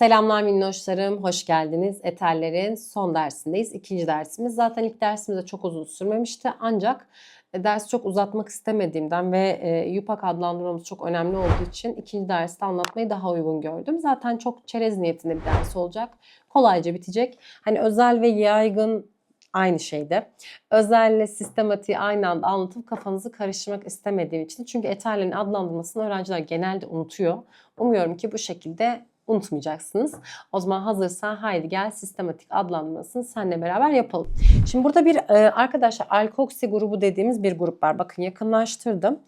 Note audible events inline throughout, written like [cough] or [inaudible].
Selamlar minnoşlarım, hoş geldiniz. Eterlerin son dersindeyiz. İkinci dersimiz. Zaten ilk dersimiz de çok uzun sürmemişti. Ancak e, dersi çok uzatmak istemediğimden ve e, YUPAK adlandırmamız çok önemli olduğu için ikinci derste anlatmayı daha uygun gördüm. Zaten çok çerez niyetinde bir ders olacak. Kolayca bitecek. Hani özel ve yaygın aynı şeyde. Özelle sistematiği aynı anda anlatıp kafanızı karıştırmak istemediğim için. Çünkü eterlerin adlandırmasını öğrenciler genelde unutuyor. Umuyorum ki bu şekilde unutmayacaksınız. O zaman hazırsa haydi gel sistematik adlandırmasını seninle beraber yapalım. Şimdi burada bir e, arkadaşlar alkoksi grubu dediğimiz bir grup var. Bakın yakınlaştırdım.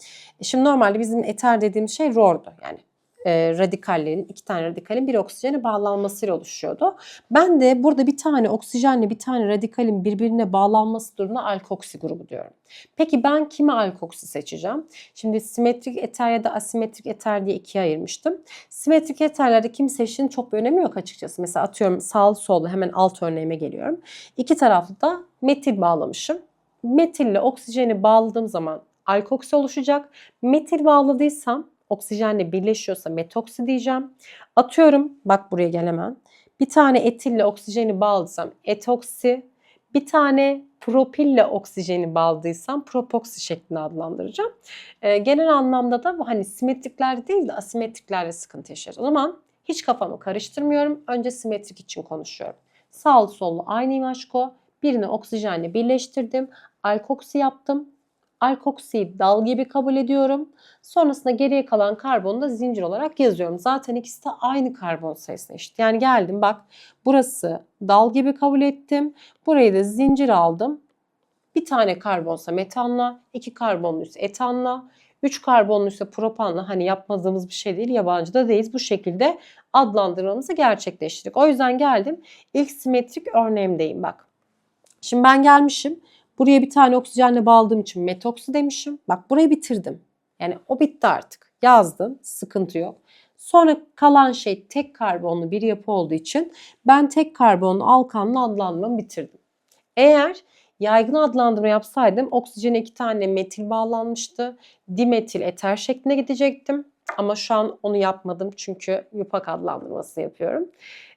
E, Şimdi normalde bizim eter dediğimiz şey ROR'du. Yani e, radikallerin, iki tane radikalin bir oksijene bağlanmasıyla oluşuyordu. Ben de burada bir tane oksijenle bir tane radikalin birbirine bağlanması durumuna alkoksi grubu diyorum. Peki ben kime alkoksi seçeceğim? Şimdi simetrik eter ya da asimetrik eter diye ikiye ayırmıştım. Simetrik eterlerde kim seçtiğinin çok bir önemi yok açıkçası. Mesela atıyorum sağlı sollu hemen alt örneğime geliyorum. İki taraflı da metil bağlamışım. Metille oksijeni bağladığım zaman alkoksi oluşacak. Metil bağladıysam oksijenle birleşiyorsa metoksi diyeceğim. Atıyorum bak buraya gel hemen. Bir tane etille oksijeni bağladıysam etoksi. Bir tane propille oksijeni bağladıysam propoksi şeklinde adlandıracağım. Ee, genel anlamda da bu hani simetriklerde değil de asimetriklerde sıkıntı yaşarız. O zaman hiç kafamı karıştırmıyorum. Önce simetrik için konuşuyorum. Sağlı sollu aynı imajko. Birini oksijenle birleştirdim. Alkoksi yaptım. Alkoksiyi dal gibi kabul ediyorum. Sonrasında geriye kalan karbonu da zincir olarak yazıyorum. Zaten ikisi de aynı karbon sayısına eşit. Yani geldim bak burası dal gibi kabul ettim. Burayı da zincir aldım. Bir tane karbonsa metanla, iki karbonluysa etanla, üç karbonluysa propanla hani yapmadığımız bir şey değil yabancı da değiliz. Bu şekilde adlandırmamızı gerçekleştirdik. O yüzden geldim ilk simetrik örneğimdeyim bak. Şimdi ben gelmişim. Buraya bir tane oksijenle bağladığım için metoksi demişim. Bak burayı bitirdim. Yani o bitti artık. Yazdım. Sıkıntı yok. Sonra kalan şey tek karbonlu bir yapı olduğu için ben tek karbonlu alkanlı adlandırmamı bitirdim. Eğer yaygın adlandırma yapsaydım oksijene iki tane metil bağlanmıştı. Dimetil eter şeklinde gidecektim. Ama şu an onu yapmadım çünkü yupak adlandırması yapıyorum.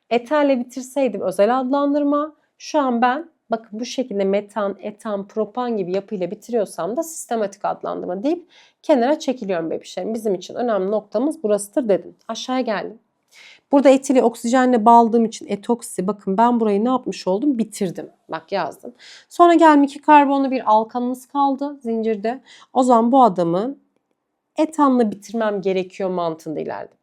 Eterle bitirseydim özel adlandırma. Şu an ben bakın bu şekilde metan, etan, propan gibi yapıyla bitiriyorsam da sistematik adlandırma deyip kenara çekiliyorum bebişlerim. Bizim için önemli noktamız burasıdır dedim. Aşağıya geldim. Burada etili oksijenle bağladığım için etoksi. Bakın ben burayı ne yapmış oldum? Bitirdim. Bak yazdım. Sonra geldim iki karbonlu bir alkanımız kaldı zincirde. O zaman bu adamı etanla bitirmem gerekiyor mantığında ilerledim.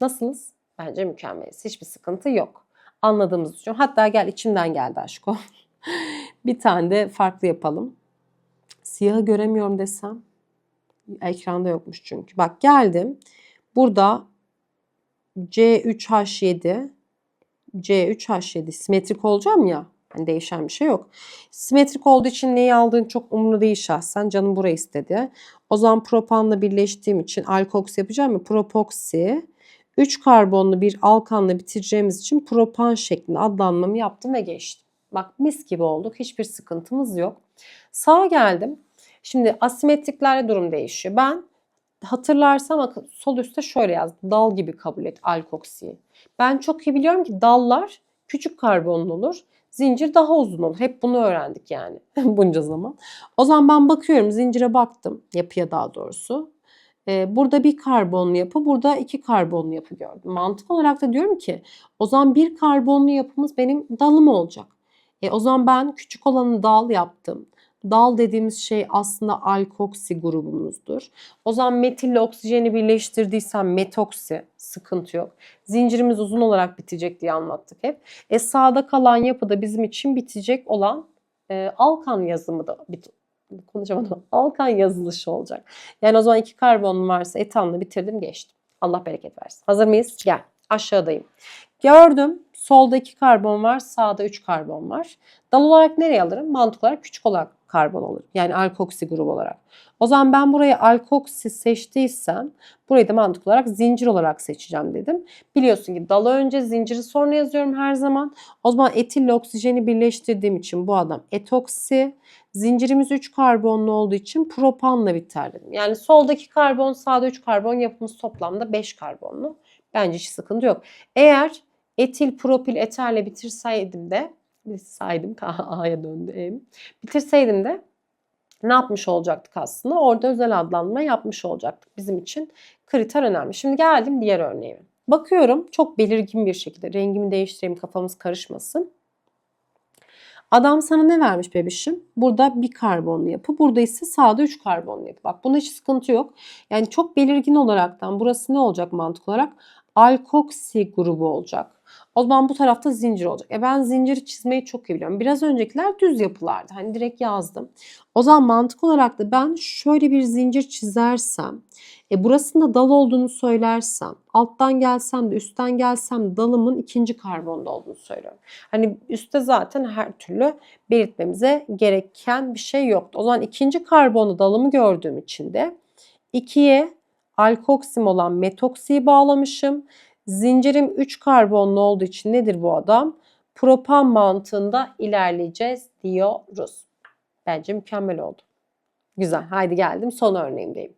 Nasılsınız? Bence mükemmeliz. Hiçbir sıkıntı yok. Anladığımız için. Hatta gel içimden geldi aşko. [laughs] [laughs] bir tane de farklı yapalım. Siyahı göremiyorum desem. Ekranda yokmuş çünkü. Bak geldim. Burada C3H7 C3H7 simetrik olacağım ya. Hani değişen bir şey yok. Simetrik olduğu için neyi aldığın çok umurlu değil şahsen. Canım burayı istedi. O zaman propanla birleştiğim için alkoksi yapacağım mı? Propoksi. 3 karbonlu bir alkanla bitireceğimiz için propan şeklinde adlanmamı yaptım ve geçtim. Bak mis gibi olduk. Hiçbir sıkıntımız yok. Sağa geldim. Şimdi asimetriklerde durum değişiyor. Ben hatırlarsam sol üstte şöyle yazdım. Dal gibi kabul et alkoksiyi. Ben çok iyi biliyorum ki dallar küçük karbonlu olur. Zincir daha uzun olur. Hep bunu öğrendik yani [laughs] bunca zaman. O zaman ben bakıyorum zincire baktım. Yapıya daha doğrusu. Ee, burada bir karbonlu yapı, burada iki karbonlu yapı gördüm. Mantık olarak da diyorum ki o zaman bir karbonlu yapımız benim dalım olacak. E, o zaman ben küçük olanı dal yaptım. Dal dediğimiz şey aslında alkoksi grubumuzdur. O zaman metille oksijeni birleştirdiysem metoksi sıkıntı yok. Zincirimiz uzun olarak bitecek diye anlattık hep. E sağda kalan yapıda bizim için bitecek olan e, alkan yazımı da bit konuşamadım. [laughs] Alkan yazılışı olacak. Yani o zaman iki karbonum varsa etanla bitirdim geçtim. Allah bereket versin. Hazır mıyız? Gel. Aşağıdayım. Gördüm. Solda iki karbon var. Sağda üç karbon var. Dal olarak nereye alırım? Mantık olarak küçük olarak karbon alır. Yani alkoksi grubu olarak. O zaman ben burayı alkoksi seçtiysem burayı da mantık olarak zincir olarak seçeceğim dedim. Biliyorsun ki dalı önce zinciri sonra yazıyorum her zaman. O zaman etille oksijeni birleştirdiğim için bu adam etoksi. Zincirimiz 3 karbonlu olduğu için propanla biter dedim. Yani soldaki karbon sağda 3 karbon yapımız toplamda 5 karbonlu. Bence hiç sıkıntı yok. Eğer etil propil eterle bitirseydim de bitirseydim [laughs] A'ya döndü. em. Bitirseydim de ne yapmış olacaktık aslında? Orada özel adlandırma yapmış olacaktık. Bizim için kriter önemli. Şimdi geldim diğer örneğe. Bakıyorum çok belirgin bir şekilde rengimi değiştireyim kafamız karışmasın. Adam sana ne vermiş bebişim? Burada bir karbonlu yapı. Burada ise sağda 3 karbonlu yapı. Bak bunda hiç sıkıntı yok. Yani çok belirgin olaraktan burası ne olacak mantık olarak? Alkoksi grubu olacak. O zaman bu tarafta zincir olacak. E ben zinciri çizmeyi çok iyi biliyorum. Biraz öncekiler düz yapılardı. Hani direkt yazdım. O zaman mantık olarak da ben şöyle bir zincir çizersem, e burasında dal olduğunu söylersem, alttan gelsem de üstten gelsem de dalımın ikinci karbonda olduğunu söylüyorum. Hani üstte zaten her türlü belirtmemize gereken bir şey yoktu. O zaman ikinci karbonlu dalımı gördüğüm için de ikiye alkoksim olan metoksiyi bağlamışım. Zincirim 3 karbonlu olduğu için nedir bu adam? Propan mantığında ilerleyeceğiz diyoruz. Bence mükemmel oldu. Güzel. Haydi geldim son örneğimdeyim.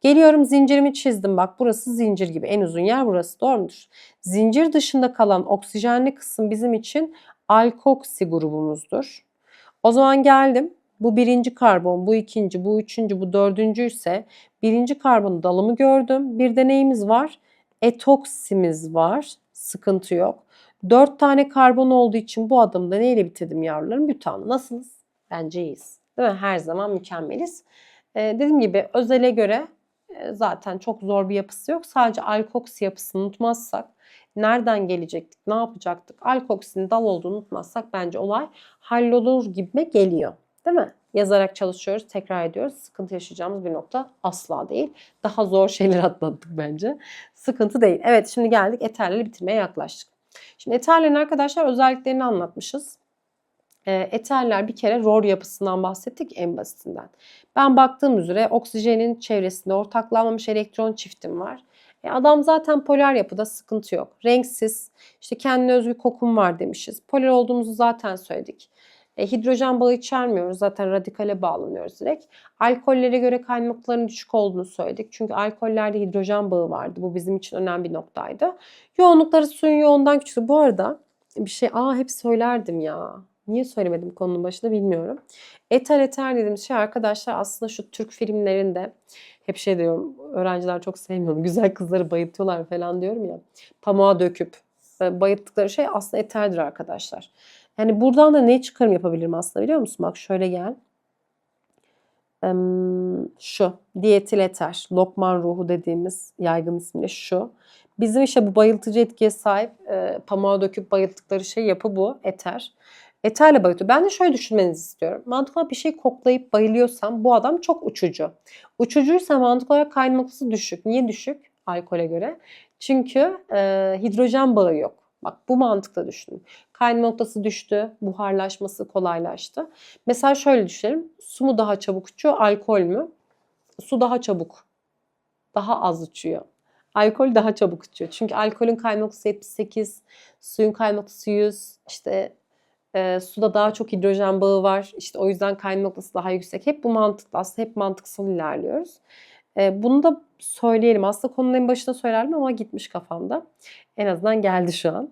Geliyorum zincirimi çizdim. Bak burası zincir gibi. En uzun yer burası. Doğru mudur? Zincir dışında kalan oksijenli kısım bizim için alkoksi grubumuzdur. O zaman geldim. Bu birinci karbon, bu ikinci, bu üçüncü, bu dördüncü ise birinci karbon dalımı gördüm. Bir de neyimiz var? Etoksimiz var. Sıkıntı yok. Dört tane karbon olduğu için bu adımda neyle bitirdim yavrularım? Bütanlı. Nasılsınız? Bence iyiyiz. Değil mi? Her zaman mükemmeliz. Ee, dediğim gibi özele göre e, zaten çok zor bir yapısı yok. Sadece alkoksi yapısını unutmazsak nereden gelecektik, ne yapacaktık? Alkoksinin dal olduğunu unutmazsak bence olay hallolur gibime geliyor. Değil mi? Yazarak çalışıyoruz, tekrar ediyoruz. Sıkıntı yaşayacağımız bir nokta asla değil. Daha zor şeyler [laughs] atlattık bence. Sıkıntı değil. Evet şimdi geldik eterleri bitirmeye yaklaştık. Şimdi eterlerin arkadaşlar özelliklerini anlatmışız. E, eterler bir kere ROR yapısından bahsettik en basitinden. Ben baktığım üzere oksijenin çevresinde ortaklanmamış elektron çiftim var. E, adam zaten polar yapıda sıkıntı yok. Renksiz, işte kendine özgü kokum var demişiz. Polar olduğumuzu zaten söyledik. E, hidrojen bağı içermiyoruz. Zaten radikale bağlanıyoruz direkt. Alkollere göre kaymakların düşük olduğunu söyledik. Çünkü alkollerde hidrojen bağı vardı. Bu bizim için önemli bir noktaydı. Yoğunlukları suyun yoğundan küçüktü. Bu arada bir şey aa hep söylerdim ya. Niye söylemedim konunun başında bilmiyorum. Eter eter dediğimiz şey arkadaşlar aslında şu Türk filmlerinde hep şey diyorum öğrenciler çok sevmiyorum. Güzel kızları bayıltıyorlar falan diyorum ya. Pamuğa döküp e, bayılttıkları şey aslında eterdir arkadaşlar. Yani buradan da ne çıkarım yapabilirim aslında biliyor musun? Bak şöyle gel. Şu diyetil eter, lokman ruhu dediğimiz yaygın ismiyle şu. Bizim işte bu bayıltıcı etkiye sahip e, pamuğa döküp bayılttıkları şey yapı bu eter. Eterle bayıltıyor. Ben de şöyle düşünmenizi istiyorum. Mantıklı bir şey koklayıp bayılıyorsam bu adam çok uçucu. Uçucuysa mantık olarak kaynaması düşük. Niye düşük? Alkole göre. Çünkü e, hidrojen bağı yok. Bak bu mantıkla düşünün. Kaynama noktası düştü, buharlaşması kolaylaştı. Mesela şöyle düşünelim. Su mu daha çabuk uçuyor, alkol mü? Su daha çabuk, daha az uçuyor. Alkol daha çabuk uçuyor. Çünkü alkolün kaynama noktası 78, suyun kaynama noktası 100. İşte e, suda daha çok hidrojen bağı var. İşte o yüzden kaynama noktası daha yüksek. Hep bu mantıklı. Aslında hep mantıksal ilerliyoruz. E, bunu da söyleyelim. Aslında konunun en başında söylerdim ama gitmiş kafamda. En azından geldi şu an.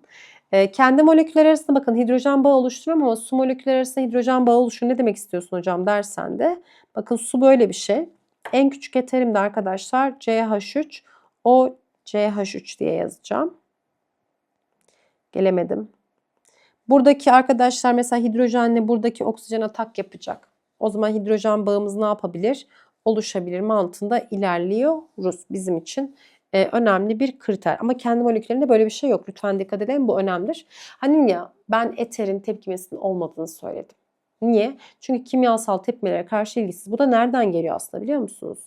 E, kendi moleküller arasında bakın hidrojen bağı oluşturuyor ama su moleküller arasında hidrojen bağı oluşuyor. Ne demek istiyorsun hocam dersen de. Bakın su böyle bir şey. En küçük eterim de arkadaşlar CH3 o CH3 diye yazacağım. Gelemedim. Buradaki arkadaşlar mesela hidrojenle buradaki oksijen atak yapacak. O zaman hidrojen bağımız ne yapabilir? Oluşabilir mantığında ilerliyoruz bizim için e, önemli bir kriter. Ama kendi moleküllerinde böyle bir şey yok. Lütfen dikkat edelim bu önemlidir. Hani ya ben eterin tepkimesinin olmadığını söyledim. Niye? Çünkü kimyasal tepkimelere karşı ilgisiz. Bu da nereden geliyor aslında biliyor musunuz?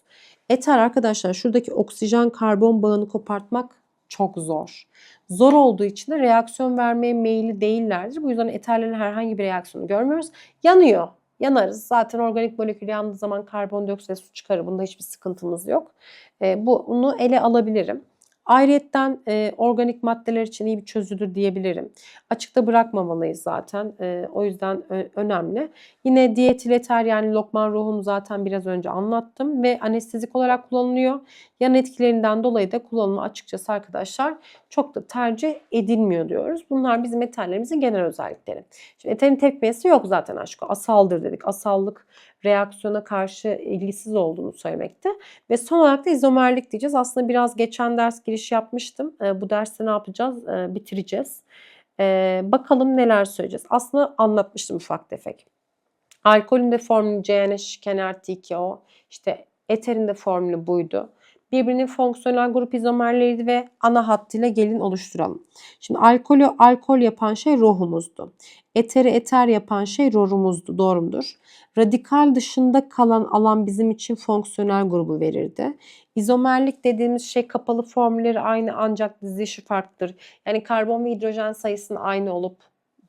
Eter arkadaşlar şuradaki oksijen karbon bağını kopartmak çok zor. Zor olduğu için de reaksiyon vermeye meyilli değillerdir. Bu yüzden eterlerin herhangi bir reaksiyonu görmüyoruz. Yanıyor. Yanarız. Zaten organik molekül yandığı zaman karbondioksit su çıkarır. Bunda hiçbir sıkıntımız yok. E, bunu ele alabilirim. Ayrıyetten e, organik maddeler için iyi bir çözüdür diyebilirim. Açıkta bırakmamalıyız zaten. E, o yüzden ö- önemli. Yine diyetileter yani lokman ruhunu zaten biraz önce anlattım ve anestezik olarak kullanılıyor. Yan etkilerinden dolayı da kullanımı açıkçası arkadaşlar çok da tercih edilmiyor diyoruz. Bunlar bizim metallerimizin genel özellikleri. Şimdi eterin tepkimesi yok zaten aşkı. Asaldır dedik. Asallık reaksiyona karşı ilgisiz olduğunu söylemekte. Ve son olarak da izomerlik diyeceğiz. Aslında biraz geçen ders giriş yapmıştım. E, bu derste ne yapacağız? E, bitireceğiz. E, bakalım neler söyleyeceğiz. Aslında anlatmıştım ufak tefek. Alkolün de formülü CNH kenar T2O. İşte eterin de formülü buydu. Birbirinin fonksiyonel grup izomerleriydi ve ana hattıyla gelin oluşturalım. Şimdi alkolü alkol yapan şey ruhumuzdu. Eteri eter yapan şey rorumuzdu. Doğru mudur? Radikal dışında kalan alan bizim için fonksiyonel grubu verirdi. İzomerlik dediğimiz şey kapalı formülleri aynı ancak dizilişi farklıdır. Yani karbon ve hidrojen sayısının aynı olup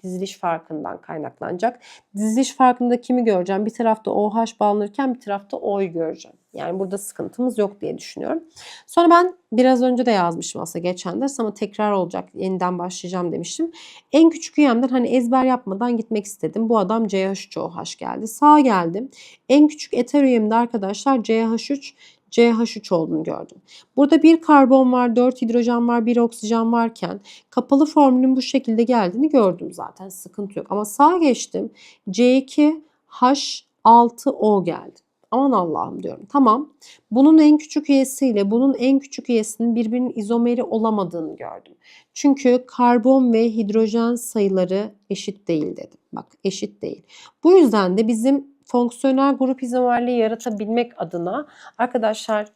diziliş farkından kaynaklanacak. Diziliş farkında kimi göreceğim? Bir tarafta OH bağlanırken bir tarafta O'yu göreceğim. Yani burada sıkıntımız yok diye düşünüyorum. Sonra ben biraz önce de yazmışım aslında geçen ders ama tekrar olacak. Yeniden başlayacağım demiştim. En küçük üyemden hani ezber yapmadan gitmek istedim. Bu adam CH3OH geldi. Sağa geldim. En küçük eter üyemde arkadaşlar CH3 CH3 olduğunu gördüm. Burada bir karbon var, 4 hidrojen var, bir oksijen varken kapalı formülün bu şekilde geldiğini gördüm zaten. Sıkıntı yok. Ama sağa geçtim. C2H6O geldi. Aman Allah'ım diyorum. Tamam. Bunun en küçük üyesiyle bunun en küçük üyesinin birbirinin izomeri olamadığını gördüm. Çünkü karbon ve hidrojen sayıları eşit değil dedim. Bak eşit değil. Bu yüzden de bizim fonksiyonel grup izomerliği yaratabilmek adına arkadaşlar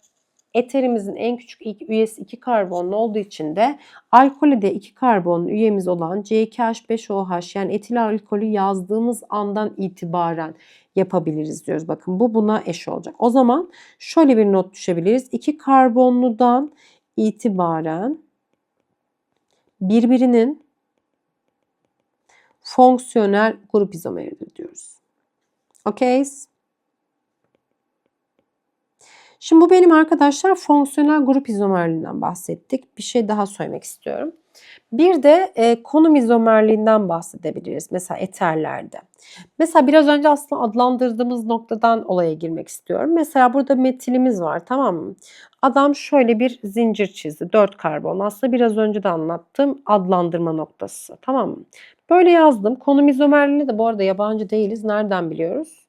eterimizin en küçük ilk üyesi 2 karbonlu olduğu için de alkolü de 2 karbonlu üyemiz olan C2H5OH yani etil alkolü yazdığımız andan itibaren yapabiliriz diyoruz. Bakın bu buna eş olacak. O zaman şöyle bir not düşebiliriz. 2 karbonludan itibaren birbirinin fonksiyonel grup izomeridir diyoruz. Okeyiz. Şimdi bu benim arkadaşlar fonksiyonel grup izomerliğinden bahsettik. Bir şey daha söylemek istiyorum. Bir de e, konum izomerliğinden bahsedebiliriz. Mesela eterlerde. Mesela biraz önce aslında adlandırdığımız noktadan olaya girmek istiyorum. Mesela burada metilimiz var tamam mı? Adam şöyle bir zincir çizdi. 4 karbon. Aslında biraz önce de anlattığım adlandırma noktası. Tamam mı? Böyle yazdım. Konum izomerliğini de bu arada yabancı değiliz. Nereden biliyoruz?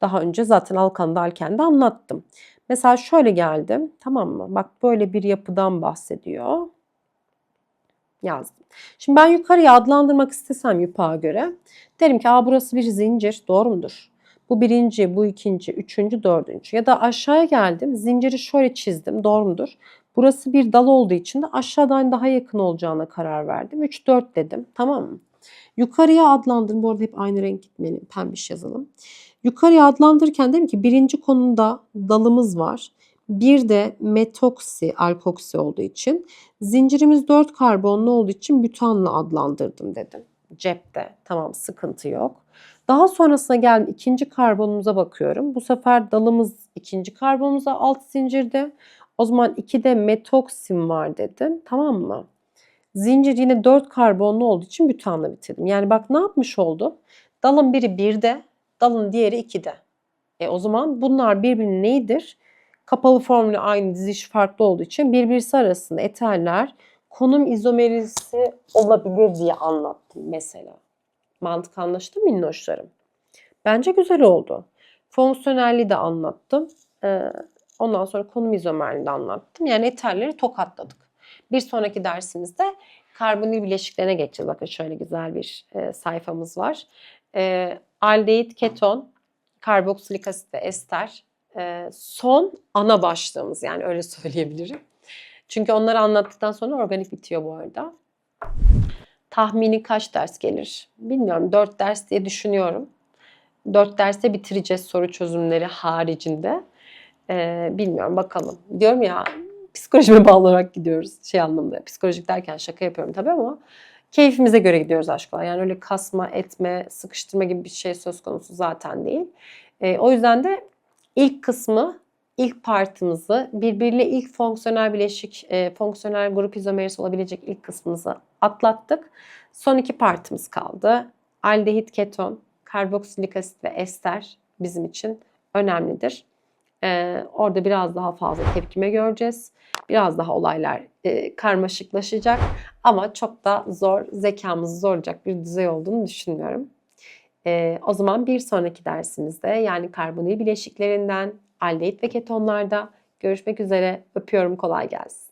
Daha önce zaten Alkan'da Alken'de anlattım. Mesela şöyle geldim. Tamam mı? Bak böyle bir yapıdan bahsediyor. Yazdım. Şimdi ben yukarıya adlandırmak istesem yupağa göre derim ki Aa, burası bir zincir. Doğru mudur? Bu birinci, bu ikinci, üçüncü, dördüncü. Ya da aşağıya geldim. Zinciri şöyle çizdim. Doğru mudur? Burası bir dal olduğu için de aşağıdan daha yakın olacağına karar verdim. 3, 4 dedim. Tamam mı? Yukarıya adlandır. Bu arada hep aynı renk gitmeli. Pembiş yazalım. Yukarıya adlandırırken dedim ki birinci konumda dalımız var. Bir de metoksi, alkoksi olduğu için. Zincirimiz 4 karbonlu olduğu için bütanla adlandırdım dedim. Cepte. Tamam sıkıntı yok. Daha sonrasına geldim ikinci karbonumuza bakıyorum. Bu sefer dalımız ikinci karbonumuza alt zincirde. O zaman 2'de metoksim var dedim. Tamam mı? Zincir yine 4 karbonlu olduğu için bütanla bitirdim. Yani bak ne yapmış oldum? Dalın biri 1'de, dalın diğeri 2'de. E o zaman bunlar birbirinin neyidir? Kapalı formülü aynı diziliş farklı olduğu için birbirisi arasında eterler konum izomerisi olabilir diye anlattım mesela. Mantık anlaştı mı minnoşlarım? Bence güzel oldu. Fonksiyonelliği de anlattım. Ee, ondan sonra konum izomerliğini de anlattım. Yani eterleri tokatladık. Bir sonraki dersimizde karbonil bileşiklerine geçeceğiz. Bakın şöyle güzel bir e, sayfamız var. E, aldehit, keton, karboksilik asit ve ester. E, son ana başlığımız yani öyle [laughs] söyleyebilirim. Çünkü onları anlattıktan sonra organik bitiyor bu arada. Tahmini kaç ders gelir? Bilmiyorum. 4 ders diye düşünüyorum. 4 derste bitireceğiz soru çözümleri haricinde. Ee, bilmiyorum bakalım. Diyorum ya psikolojime [laughs] bağlı olarak gidiyoruz şey anlamda. Psikolojik derken şaka yapıyorum tabii ama keyfimize göre gidiyoruz aşklar. Yani öyle kasma, etme, sıkıştırma gibi bir şey söz konusu zaten değil. Ee, o yüzden de ilk kısmı ilk partımızı birbiriyle ilk fonksiyonel bileşik, e, fonksiyonel grup izomerisi olabilecek ilk kısmımızı atlattık. Son iki partımız kaldı. Aldehit, keton, karboksilik asit ve ester bizim için önemlidir. Ee, orada biraz daha fazla tepkime göreceğiz. Biraz daha olaylar e, karmaşıklaşacak ama çok da zor, zekamızı zorlayacak bir düzey olduğunu düşünmüyorum. Ee, o zaman bir sonraki dersimizde yani karbonil bileşiklerinden aldehit ve ketonlarda görüşmek üzere. Öpüyorum kolay gelsin.